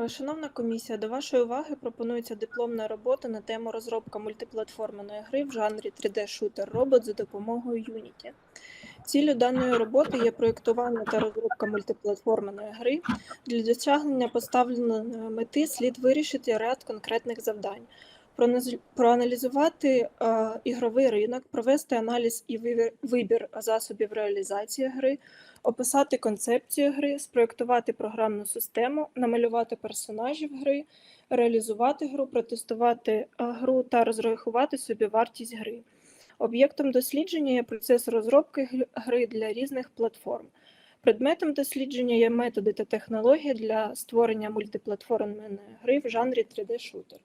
Е, Шановна комісія, до вашої уваги пропонується дипломна робота на тему розробка мультиплатформеної гри в жанрі 3D-шутер робот за допомогою Unity. Ціллю даної роботи є проєктування та розробка мультиплатформеної гри. Для досягнення поставленої мети слід вирішити ряд конкретних завдань. Проаналізувати е, ігровий ринок, провести аналіз і вибір засобів реалізації гри, описати концепцію гри, спроєктувати програмну систему, намалювати персонажів гри, реалізувати гру, протестувати е, гру та розрахувати собі вартість гри. Об'єктом дослідження є процес розробки гри для різних платформ. Предметом дослідження є методи та технології для створення мультиплатформеної гри в жанрі 3D-шутер.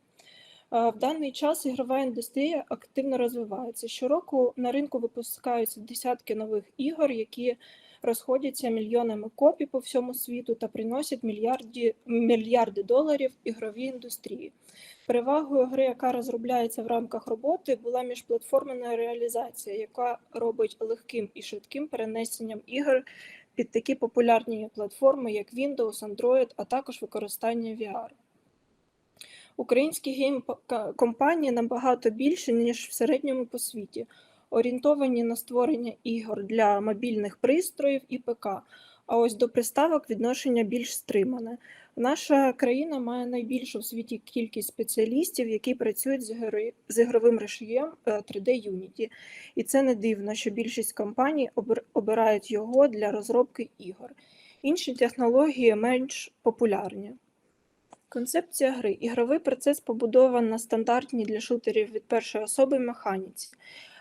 В даний час ігрова індустрія активно розвивається. Щороку на ринку випускаються десятки нових ігор, які розходяться мільйонами копій по всьому світу та приносять мільярді, мільярди доларів ігровій індустрії. Перевагою гри, яка розробляється в рамках роботи, була міжплатформена реалізація, яка робить легким і швидким перенесенням ігор під такі популярні платформи, як Windows, Android, а також використання VR. Українські гейм-компанії набагато більше, ніж в середньому по світі, орієнтовані на створення ігор для мобільних пристроїв і ПК. А ось до приставок відношення більш стримане. Наша країна має найбільшу в світі кількість спеціалістів, які працюють з, ігровим рушієм е, 3D Unity. І це не дивно, що більшість компаній обир- обирають його для розробки ігор. Інші технології менш популярні. Концепція гри. Ігровий процес побудований на стандартній для шутерів від першої особи механіці,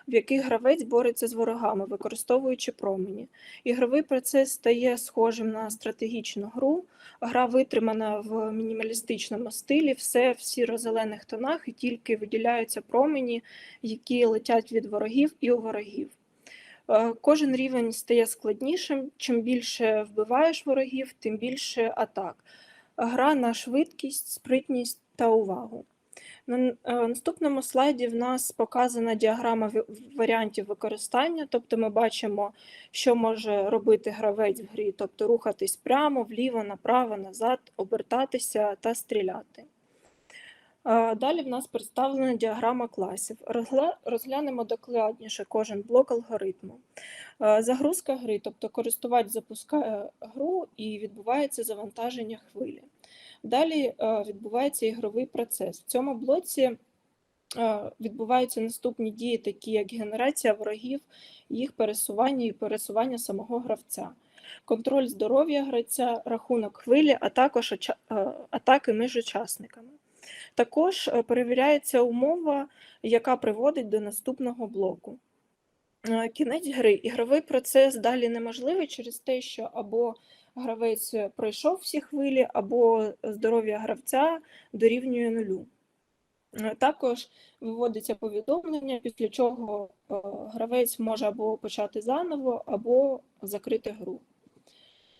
в яких гравець бореться з ворогами, використовуючи промені. Ігровий процес стає схожим на стратегічну гру. Гра витримана в мінімалістичному стилі, все в сіро-зелених тонах, і тільки виділяються промені, які летять від ворогів і у ворогів. Е, Кожен рівень стає складнішим. Чим більше вбиваєш ворогів, тим більше атак. Гра на швидкість, спритність та увагу. На е, наступному слайді в нас показана діаграма варіантів використання, тобто ми бачимо, що може робити гравець в грі, тобто рухатись прямо, вліво, направо, назад, обертатися та стріляти. Далі в нас представлена діаграма класів. Розглянемо докладніше кожен блок алгоритму. Загрузка гри, тобто користувач запускає гру і відбувається завантаження хвилі. Далі відбувається ігровий процес. В цьому блоці відбуваються наступні дії, такі як генерація ворогів, їх пересування і пересування самого гравця, контроль здоров'я гравця, рахунок хвилі, а також атаки між учасниками. Також е, перевіряється умова, яка приводить до наступного блоку. Е, Кінець гри. Ігровий процес далі неможливий через те, що або гравець пройшов всі хвилі, або здоров'я гравця дорівнює нулю. Е, Також виводиться повідомлення, після чого гравець може або почати заново, або закрити гру.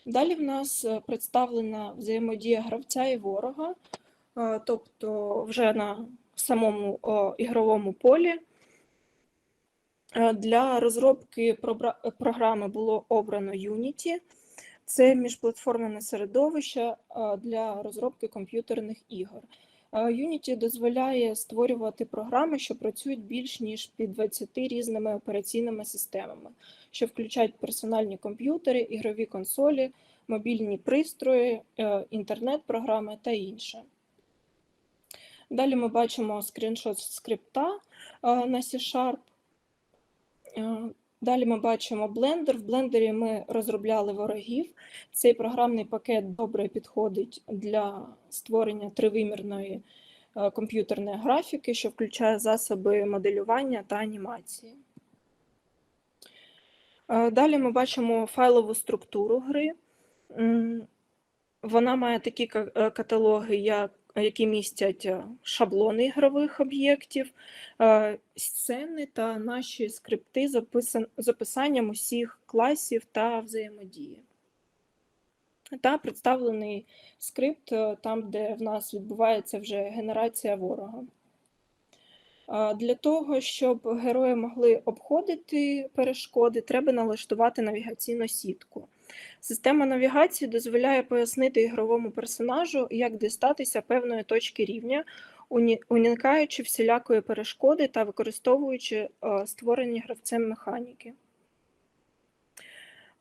Далі в нас представлена взаємодія гравця і ворога, тобто вже на самому ігровому полі. Е, Для розробки програми було обрано Unity. Це міжплатформене середовище е, для розробки комп'ютерних ігор. Е, Unity дозволяє створювати програми, що працюють більш ніж під 20 різними операційними системами, що включають персональні комп'ютери, ігрові консолі, мобільні пристрої, е, інтернет-програми та інше. Далі ми бачимо скріншот скрипта е, на C-Sharp. Е, Далі ми бачимо Blender. В блендері ми розробляли ворогів. Цей програмний пакет добре підходить для створення тривимірної е, комп'ютерної графіки, що включає засоби моделювання та анімації. Далі ми бачимо файлову структуру гри. Вона має такі каталоги, як, які містять е, шаблони ігрових об'єктів, е, сцени та наші скрипти з описанням усіх класів та взаємодії. Та представлений скрипт е, там, де в нас відбувається вже генерація ворога. Для того, щоб герої могли обходити перешкоди, треба налаштувати навігаційну сітку. Система навігації дозволяє пояснити ігровому персонажу, як дістатися певної точки рівня, уникаючи всілякої перешкоди та використовуючи е, створені гравцем механіки.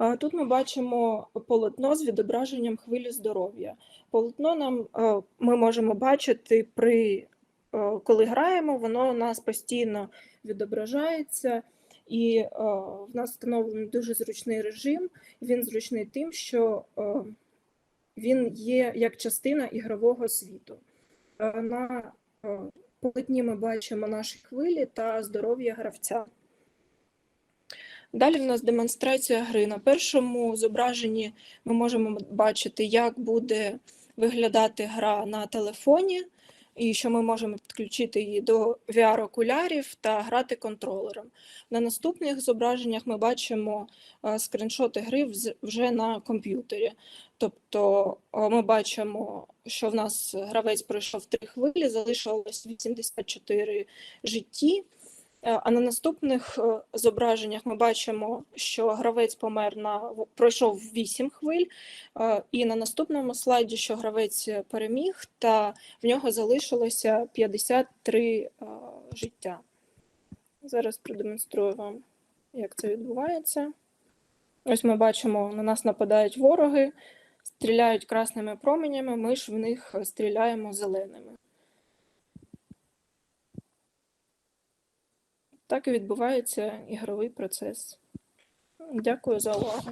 Е, Тут ми бачимо полотно з відображенням хвилі здоров'я. Полотно нам е, ми можемо бачити при коли граємо, воно у нас постійно відображається, і е, в нас встановлений дуже зручний режим. Він зручний тим, що е, він є як частина ігрового світу. Е, На полотні ми бачимо наші хвилі та здоров'я гравця. Далі в нас демонстрація гри. На першому зображенні ми можемо бачити, як буде виглядати гра на телефоні, і що ми можемо підключити її до VR-окулярів та грати контролером. На наступних зображеннях ми бачимо скриншоти скріншоти гри вже на комп'ютері. Тобто е, ми бачимо, що в нас гравець пройшов три хвилі, залишилось 84 житті. Е, А на наступних е, зображеннях ми бачимо, що гравець помер на пройшов 8 хвиль, е, і на наступному слайді, що гравець переміг, та в нього залишилося 53 е, життя. Зараз продемонструю вам, як це відбувається. Ось ми бачимо, на нас нападають вороги, стріляють красними променями, ми ж в них стріляємо зеленими. Так і відбувається ігровий процес. Дякую за увагу.